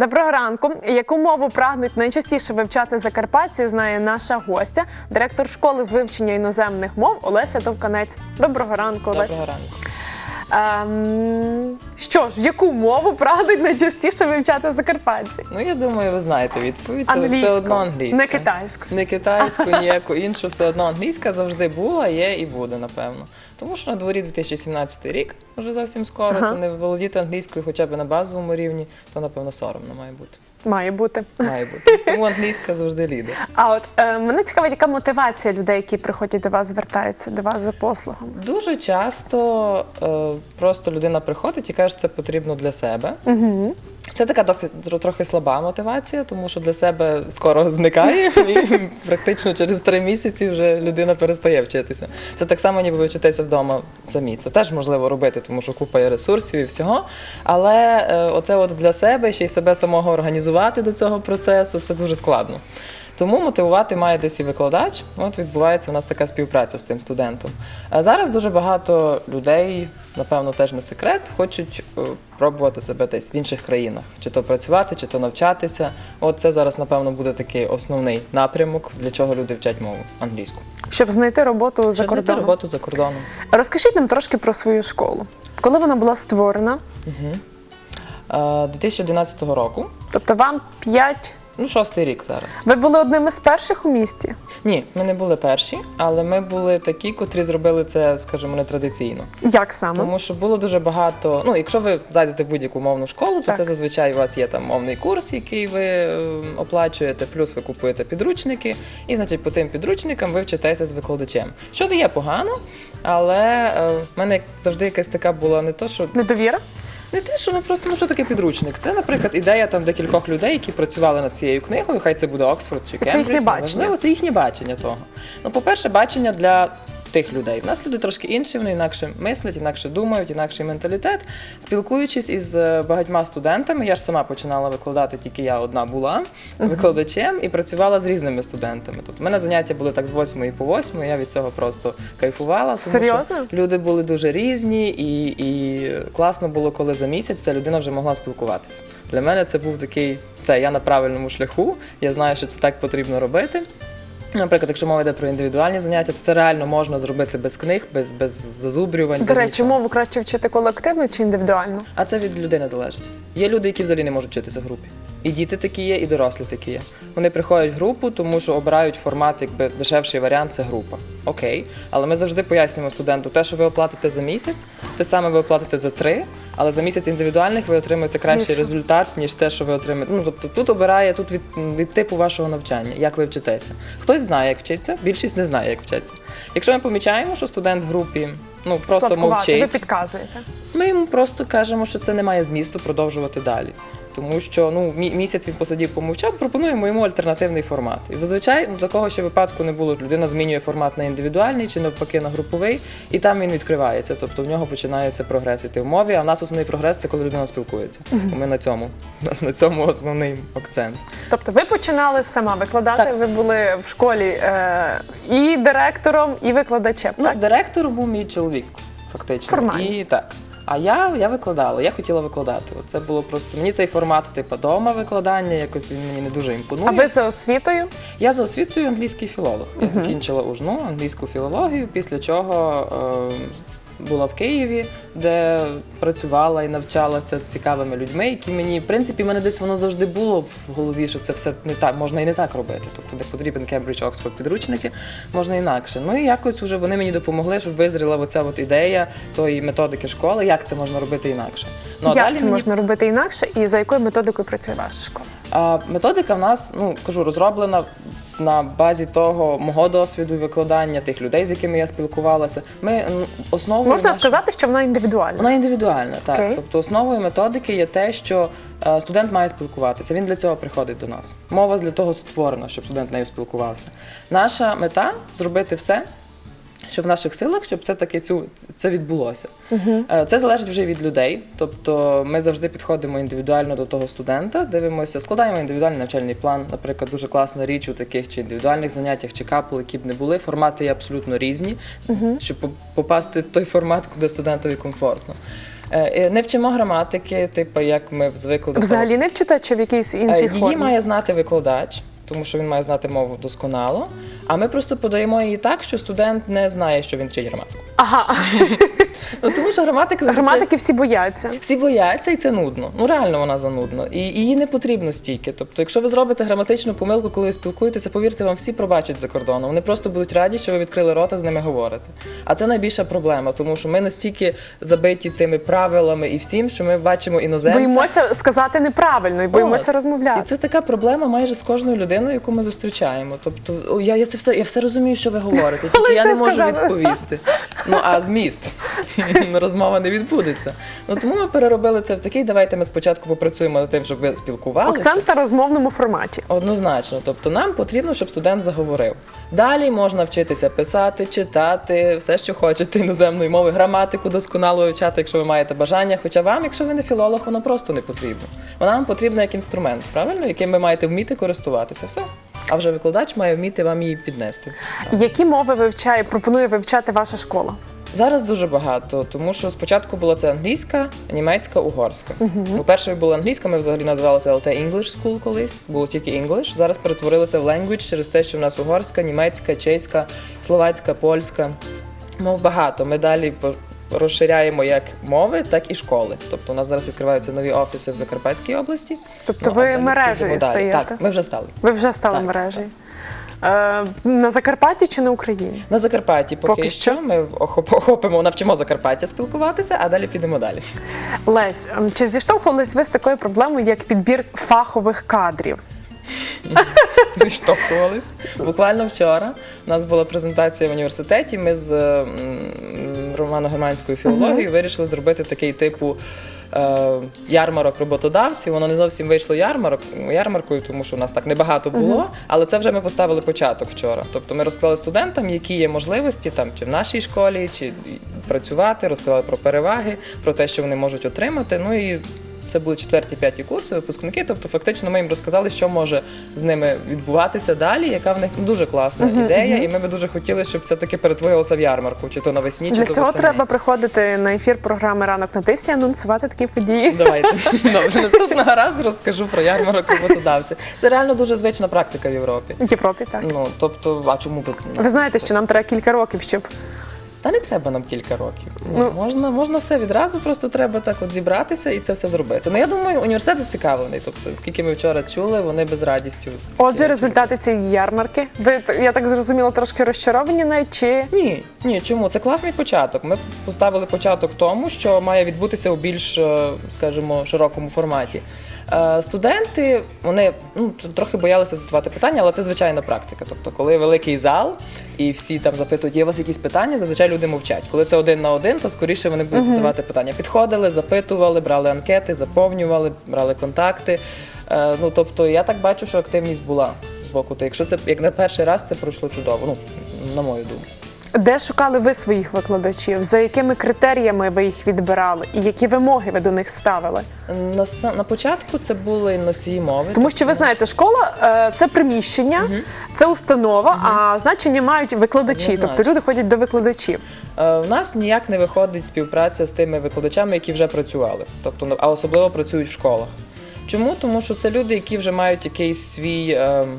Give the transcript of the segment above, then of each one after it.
Доброго ранку. Яку мову прагнуть найчастіше вивчати закарпатці, знає наша гостя, директор школи з вивчення іноземних мов Олеся Довканець. Доброго ранку, Олеся. Доброго ранку. Ем, що ж, яку мову прагнуть найчастіше вивчати закарпатці? Ну я думаю, ви знаєте відповідь. Це Англійську, все одно англійська. не китайську. Не китайську, ніяку іншу, все одно англійська завжди була, є і буде, напевно. Тому що на дворі 2017 рік, вже зовсім скоро, Ага. то не володіти англійською хоча б на базовому рівні, то напевно соромно має бути. Має бути. Має бути. Тому англійська завжди лідер. А от е, мене цікавить, яка мотивація людей, які приходять до вас, звертаються до вас за послугами. Дуже часто е, просто людина приходить і каже, що це потрібно для себе. Угу. Це така трохи, слаба мотивація, тому що для себе скоро зникає, і практично через три місяці вже людина перестає вчитися. Це так само, ніби ви вчитеся вдома самі. Це теж можливо робити, тому що купа є ресурсів і всього. Але е, оце от для себе ще й себе самого організувати до цього процесу це дуже складно. Тому мотивувати має десь і викладач. От відбувається у нас така співпраця з тим студентом. А зараз дуже багато людей, напевно, теж не секрет, хочуть е, пробувати себе десь в інших країнах, чи то працювати, чи то навчатися. От це зараз, напевно, буде такий основний напрямок, для чого люди вчать мову англійську. Щоб знайти роботу за Щоб знайти роботу за кордоном. Розкажіть нам трошки про свою школу. Коли вона була створена? Е, 2011 року, Тобто вам 5... ну шостий рік зараз. Ви були одним із перших у місті? Ні, ми не були перші, але ми були такі, котрі зробили це, скажімо, нетрадиційно. Як саме? Тому що було дуже багато. Ну, якщо ви зайдете в будь-яку мовну школу, то Так. це зазвичай у вас є там мовний курс, який ви е, оплачуєте, плюс ви купуєте підручники, і значить по тим підручникам ви вчитеся з викладачем. Що не є погано, але е, в мене завжди якась така була не то, що Недовіра? Не те, що ну просто ну що таке підручник. Це, наприклад, ідея там декількох людей, які працювали над цією книгою. Хай це буде Оксфорд чи їхнє Кембридж. бачення. неважливо, Це їхнє бачення того. Ну, по-перше, бачення для. Тих людей. У нас люди трошки інші, вони інакше мислять, інакше думають, інакший менталітет. Спілкуючись із е, багатьма студентами, я ж сама починала викладати, тільки я одна була викладачем і працювала з різними студентами. Тобто, в мене заняття були так з 8 по 8, я від цього просто кайфувала. Тому Серйозно? Що люди були дуже різні, і, і класно було, коли за місяць ця людина вже могла спілкуватися. Для мене це був такий все, я на правильному шляху, я знаю, що це так потрібно робити. Наприклад, якщо мова йде про індивідуальні заняття, то це реально можна зробити без книг, без, без зазубрювань. До без речі, нічого. мову краще вчити колективно чи індивідуально? А це від людини залежить. Є люди, які взагалі не можуть вчитися в групі. І діти такі є, і дорослі такі є. Вони приходять в групу, тому що обирають формат, якби дешевший варіант це група. Окей, але ми завжди пояснюємо студенту, те, що ви оплатите за місяць, те саме ви оплатите за три, але за місяць індивідуальних ви отримаєте кращий результат, ніж те, що ви отримаєте. Ну тобто тут обирає тут від, від типу вашого навчання, як ви вчитеся. Хтось знає, як вчиться, більшість не знає, як вчиться. Якщо ми помічаємо, що студент в групі ну просто Слабкувати. Ви підказуєте. Ми йому просто кажемо, що це не має змісту продовжувати далі. Тому що ну місяць він посидів, помовчав, пропонуємо йому альтернативний формат. І зазвичай ну, такого ще випадку не було. Людина змінює формат на індивідуальний чи навпаки на груповий, і там він відкривається. Тобто в нього починається прогрес іти в мові. А в нас основний прогрес це коли людина спілкується. Ми на цьому. У нас на цьому основний акцент. Тобто ви починали сама викладати, Так. ви були в школі е, і директором, і викладачем. Ну, так? директором був мій чоловік, фактично. Формально. І так. А я, я викладала, я хотіла викладати. Це було просто мені цей формат, типу, дома викладання, якось він мені не дуже імпонує. А ви за освітою? Я за освітою англійський філолог. Я закінчила УЖНУ, англійську філологію, після чого е, була в Києві, де працювала і навчалася з цікавими людьми, які мені, в принципі, в мене десь воно завжди було в голові, що це все не так, можна і не так робити. Тобто, де потрібен Кембридж, Оксфорд підручники, можна інакше. Ну і якось вже вони мені допомогли, щоб визріла оця от ідея тої методики школи, як це можна робити інакше. Ну, а Як далі це мені можна робити інакше і за якою методикою працює ваша школа? А методика в нас, ну кажу, розроблена на базі того мого досвіду викладання тих людей, з якими я спілкувалася. Ми основою Можна наш- сказати, що вона індивідуальна. вона індивідуальна, так. okay. Тобто основою методики є те, що е, студент має спілкуватися. Він для цього приходить до нас. Мова для того створена, щоб студент нею спілкувався. Наша мета зробити все. Що в наших силах, щоб це таки цю це відбулося. Е, Це залежить вже від людей. Тобто ми завжди підходимо індивідуально до того студента, дивимося, складаємо індивідуальний навчальний план. Наприклад, дуже класна річ у таких чи індивідуальних заняттях, чи капл, які б не були. Формати є абсолютно різні, щоб попасти в той формат, куди студентові комфортно. Е, Не вчимо граматики, типу, як ми звикли Взагалі не вчите чи в якійсь Е, іншій Її формі? має знати викладач, тому що він має знати мову досконало. А ми просто подаємо її так, що студент не знає, що він вчить граматику. Ага, Ну тому що граматика зазвичай- граматики всі бояться. всі бояться, і це нудно. Ну реально вона занудно. І і її не потрібно стільки. Тобто, якщо ви зробите граматичну помилку, коли ви спілкуєтеся, повірте, вам всі пробачать за кордоном. Вони просто будуть раді, що ви відкрили рота з ними говорити. А це найбільша проблема, тому що ми настільки забиті тими правилами і всім, що ми бачимо іноземця. Боїмося сказати неправильно і боїмося От. розмовляти. І це така проблема майже з кожною людиною, яку ми зустрічаємо. Тобто, о, я, я це все, я все розумію, що ви говорите, тільки я не можу сказали? відповісти. Ну а зміст розмова не відбудеться. Ну тому ми переробили це в такий. Давайте ми спочатку попрацюємо над тим, щоб ви спілкувалися. Акцент на розмовному форматі. Однозначно, тобто нам потрібно, щоб студент заговорив. Далі можна вчитися писати, читати, все, що хочете іноземної мови, граматику досконало вивчати, якщо ви маєте бажання. Хоча вам, якщо ви не філолог, воно просто не потрібно. Вона вам потрібна як інструмент, правильно, яким ви маєте вміти користуватися. Все. А вже викладач має вміти вам її піднести. Які мови вивчає, пропонує вивчати ваша школа? Зараз дуже багато, тому що спочатку була це англійська, німецька, угорська. Ну, першою була англійська, ми взагалі називалися LT English School колись, було тільки English. Зараз перетворилися в language через те, що в нас угорська, німецька, чеська, словацька, польська. Мов багато. Ми далі розширяємо як мови, так і школи. Тобто у нас зараз відкриваються нові офіси в Закарпатській області. Тобто Ну, ви мережею стаєте? Так, ми вже стали. Ви вже стали Так. мережею. Е, на Закарпатті чи на Україні? На Закарпатті поки, Поки що. що. Ми охоп- охопимо, навчимо Закарпаття спілкуватися, а далі підемо далі. Лесь, ем, чи зіштовхувались ви з такою проблемою, як підбір фахових кадрів? зіштовхувались. Буквально вчора у нас була презентація в університеті. Ми з м, романо-германською філологією вирішили зробити такий типу. Е, Ярмарок роботодавців, воно не зовсім вийшло ярмарок ярмаркою, тому що у нас так небагато було. Але це вже ми поставили початок вчора. Тобто ми розказали студентам, які є можливості там чи в нашій школі, чи працювати, розказали про переваги, про те, що вони можуть отримати. Ну і це були четверті, п'яті курси, випускники. Тобто, фактично, ми їм розказали, що може з ними відбуватися далі, яка в них дуже класна ідея, і ми би дуже хотіли, щоб це таки перетворилося в ярмарку, чи то навесні, чи Для то цього восени. треба приходити на ефір програми Ранок на тисі, анонсувати такі події. Давайте ну, вже наступного разу розкажу про ярмарок роботодавців. Це реально дуже звична практика в Європі. В Європі так. Ну тобто, а чому ну, Ви знаєте, що нам треба кілька років, щоб Та не треба нам кілька років. Ну, Ну. можна, можна все відразу, просто треба так от зібратися і це все зробити. Ну я думаю, університет зацікавлений. Тобто, скільки ми вчора чули, вони без радістю. Отже, результати цієї ярмарки. Ви я так зрозуміла, трошки розчаровані навіть чи Ні, ні, чому? Це класний початок. Ми поставили початок тому, що має відбутися у більш, е, скажімо, широкому форматі. Е, Студенти вони ну трохи боялися задавати питання, але це звичайна практика. Тобто, коли великий зал і всі там запитують, є у вас якісь питання, зазвичай люди мовчать. Коли це один на один, то скоріше вони будуть задавати питання. Підходили, запитували, брали анкети, заповнювали, брали контакти. Е, Ну тобто, я так бачу, що активність була з боку. То якщо це як на перший раз, це пройшло чудово. Ну на мою думку. Де шукали ви своїх викладачів? За якими критеріями ви їх відбирали, і які вимоги ви до них ставили? На, са- на початку це були носії мови. Тому що ви знаєте, школа е, це приміщення, це установа, а значення мають викладачі, Однозначно. тобто люди ходять до викладачів. Е, В нас ніяк не виходить співпраця з тими викладачами, які вже працювали, тобто ну, а особливо працюють в школах. Чому? Тому що це люди, які вже мають якийсь свій. ем,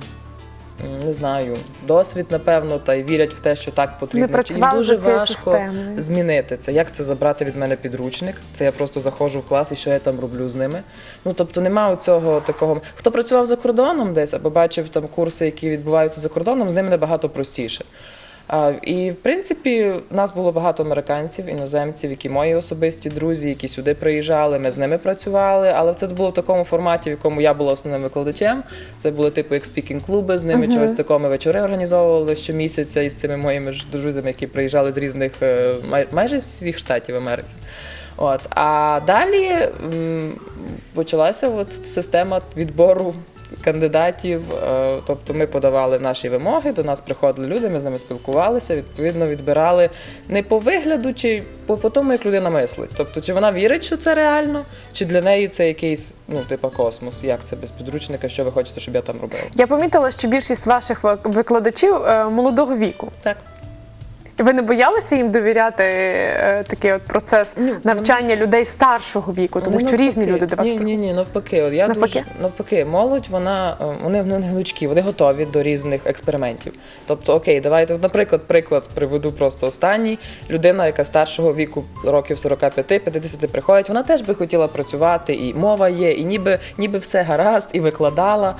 Не знаю, досвід, напевно, та й вірять в те, що так потрібно. Не Їм дуже важко системи. змінити це. Як це забрати від мене підручник? Це я просто заходжу в клас і що я там роблю з ними. Ну тобто немає цього такого. Хто працював за кордоном десь або бачив там курси, які відбуваються за кордоном, з ними набагато простіше. І в принципі, нас було багато американців, іноземців, які мої особисті друзі, які сюди приїжджали. Ми з ними працювали, але це було в такому форматі, в якому я була основним викладачем. Це були типу як спікінг-клуби з ними, чогось такого. Ми вечори організовували щомісяця із цими моїми ж друзями, які приїжджали з різних е, май- майже всіх штатів Америки. От а далі м, почалася от система відбору кандидатів. Е, Тобто ми подавали наші вимоги, до нас приходили люди, ми з ними спілкувалися, відповідно відбирали не по вигляду, чи по, по тому, як людина мислить. Тобто, чи вона вірить, що це реально, чи для неї це якийсь, ну, типа космос, як це без підручника, що ви хочете, щоб я там робила. Я помітила, що більшість ваших викладачів е, молодого віку. Так. Ви не боялися їм довіряти е, такий от процес Ні, навчання людей старшого віку, тому Вони що різні навпаки. люди до вас Ні, ні, приходять? ні, навпаки. От я Навпаки? дуже навпаки, молодь, вона е, вони не гнучкі, вони готові до різних експериментів. Тобто, окей, давайте, наприклад, приклад приведу просто останній. Людина, яка старшого віку років 45-50 приходить, вона теж би хотіла працювати, і мова є, і ніби, ніби все гаразд, і викладала.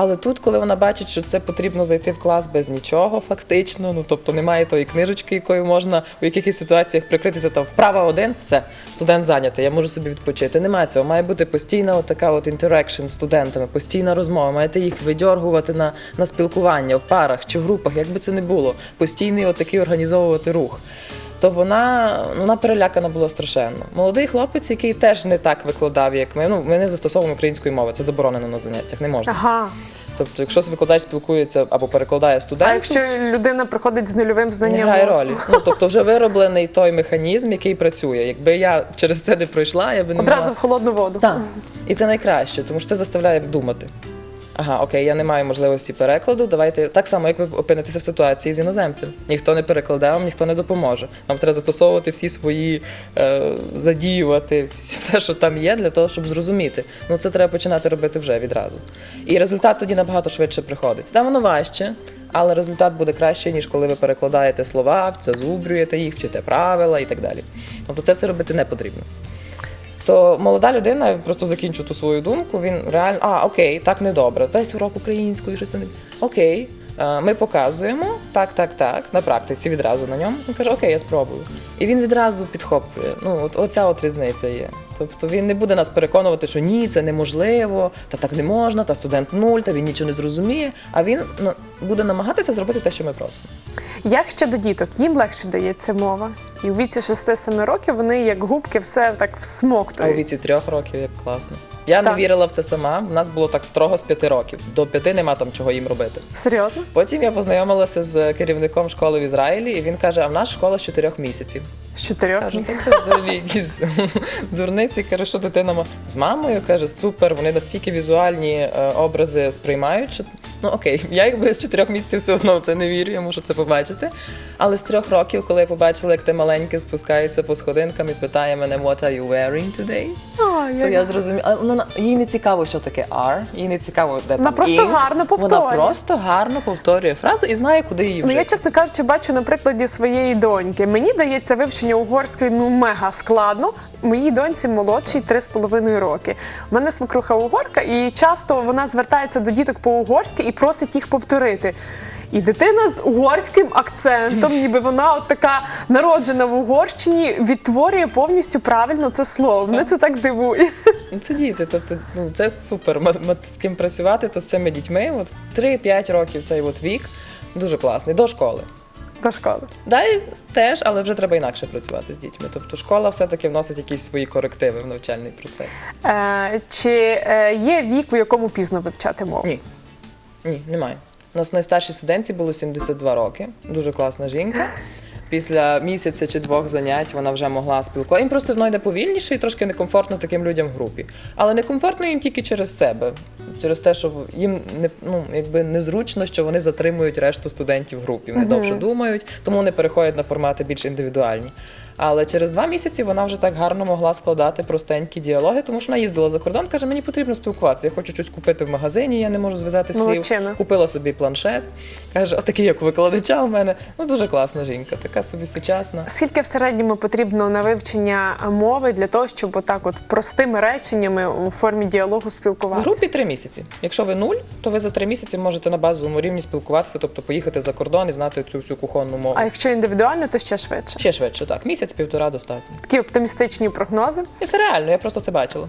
Але тут, коли вона бачить, що це потрібно зайти в клас без нічого, фактично, ну тобто немає тої книжечки, якою можна в якихось ситуаціях прикритися, там вправа один, це студент зайнятий, я можу собі відпочити. Немає цього. Має бути постійна така от інтерекшн з студентами, постійна розмова. Маєте їх видьоргувати на, на спілкування в парах чи в групах, як би це не було. Постійний от такий організовувати рух. То вона, ну, вона перелякана була страшенно. Молодий хлопець, який теж не так викладав, як ми. Ну, ми не застосовуємо української мови, це заборонено на заняттях, не можна. Ага. Тобто, якщо викладач спілкується або перекладає А якщо людина приходить з нульовим не знанням? грає мови? ролі. Ну тобто вже вироблений той механізм, який працює. Якби я через це не пройшла, я би не Одразу мала... в холодну воду. Так. І це найкраще, тому що це заставляє думати. Ага, окей, я не маю можливості перекладу. Давайте так само, як ви опинитеся в ситуації з іноземцем. Ніхто не перекладе вам, ніхто не допоможе. Вам треба застосовувати всі свої е, задіювати все, що там є, для того, щоб зрозуміти. Ну це треба починати робити вже відразу. І результат тоді набагато швидше приходить. Там воно важче. Але результат буде краще, ніж коли ви перекладаєте слова, зазубрюєте їх, вчите правила і так далі. Тобто це все робити не потрібно. То молода людина, я просто закінчу ту свою думку. Він реально, а окей, так не добре. Весь урок українською, щось там. Окей, е, ми показуємо так, так, так, на практиці відразу на ньому. Він каже, окей, я спробую. І він відразу підхоплює. Ну, от оця от різниця є. Тобто він не буде нас переконувати, що ні, це неможливо, та так не можна, та студент нуль, та він нічого не зрозуміє. А він ну, буде намагатися зробити те, що ми просимо. Як щодо діток, їм легше дається мова. І у віці 6-7 років вони як губки все так А у віці трьох років як класно. Я Так. не вірила в це сама. В нас було так строго з п'яти років. До п'яти нема там чого їм робити. Серйозно? Потім я познайомилася з керівником школи в Ізраїлі, і він каже: а в нас школа з чотирьох місяців. З чотирьох? Кажу, то це взагалі якісь дурниці. Каже, що дитина ма- з мамою каже, супер, вони настільки візуальні е, образи сприймають, що ну окей, я якби з чотирьох місяців все одно в це не вірю, я мушу це побачити. Але з трьох років, коли я побачила, як те маленьке спускається по сходинкам і питає мене, what are you wearing today? А, То я зрозуміла, а вона їй не цікаво, що таке are, їй не цікаво, де Вона там просто in. гарно Вона повторює. просто гарно повторює фразу і знає, куди її Ну, вжити. я, чесно кажучи, бачу на прикладі своєї доньки. Мені дається вивчення угорської ну мега складно. Моїй доньці молодшій 3,5 роки. У мене свекруха угорка, і часто вона звертається до діток по-угорськи і просить їх повторити. І дитина з угорським акцентом, ніби вона от така народжена в Угорщині, відтворює повністю правильно це слово. Мене це так дивує. Це діти, тобто ну це супер. Ма- З ким працювати, то з цими дітьми. От 3-5 років цей от вік дуже класний до школи. До школи. Далі теж, але вже треба інакше працювати з дітьми. Тобто школа все-таки вносить якісь свої корективи в навчальний процес. Е, чи е, є вік, у якому пізно вивчати мову? Ні. Ні, немає. У нас найстаршій студентці було 72 роки. Дуже класна жінка. Після місяця чи двох занять вона вже могла спілкуватися. Їм просто воно йде повільніше і трошки некомфортно таким людям в групі. Але некомфортно їм тільки через себе, через те, що їм не ну якби незручно, що вони затримують решту студентів в групі. Вони довше думають, тому вони переходять на формати більш індивідуальні. Але через два місяці вона вже так гарно могла складати простенькі діалоги, тому що вона їздила за кордон, каже, мені потрібно спілкуватися. Я хочу щось купити в магазині, я не можу зв'язати слів. Молодчина. Купила собі планшет. Каже, отакий, як у викладача у мене. Ну дуже класна жінка, така собі сучасна. Скільки в середньому потрібно на вивчення мови для того, щоб отак от простими реченнями у формі діалогу В спілкуватися? групі три місяці. Якщо ви нуль, то ви за три місяці можете на базовому рівні спілкуватися, тобто поїхати за кордон і знати цю всю кухонну мову. А якщо індивідуально, то ще швидше. Ще швидше, так. Місяць-півтора достатньо. Такі оптимістичні прогнози. І це реально, я просто це бачила.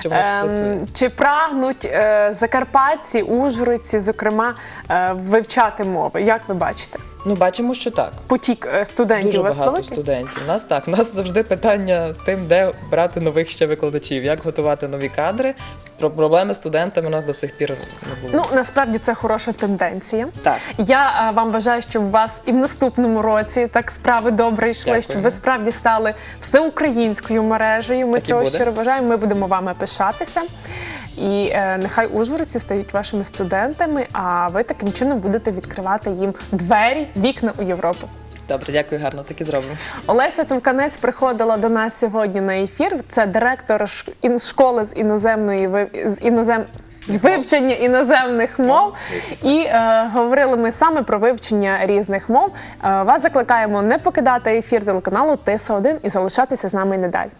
Що. Ем, чи прагнуть е, закарпатці, ужгородці, зокрема, е, вивчати мови? Як ви бачите? Ну, бачимо, що так. Потік е, студентів Дуже у вас багато великий? студентів. У нас так. У нас завжди питання з тим, де брати нових ще викладачів, як готувати нові кадри. Про проблеми з студентами у нас до сих пір не було. Ну насправді це хороша тенденція. так. Я е, вам бажаю, щоб у вас і в наступному році так справи добре йшли, Дякую. щоб ви справді стали всеукраїнською мережею. Ми Так цього щиро бажаємо. Ми будемо вами пишатися. І е, нехай ужгородці стають вашими студентами, а ви таким чином будете відкривати їм двері, вікна у Європу. Добре, дякую, гарно, так і зробимо. Олеся Товканець приходила до нас сьогодні на ефір. Це директор школи з іноземної з інозем. З вивчення іноземних мов і е, говорили ми саме про вивчення різних мов. Е, вас закликаємо не покидати ефір телеканалу Тиса 1 і залишатися з нами і надалі.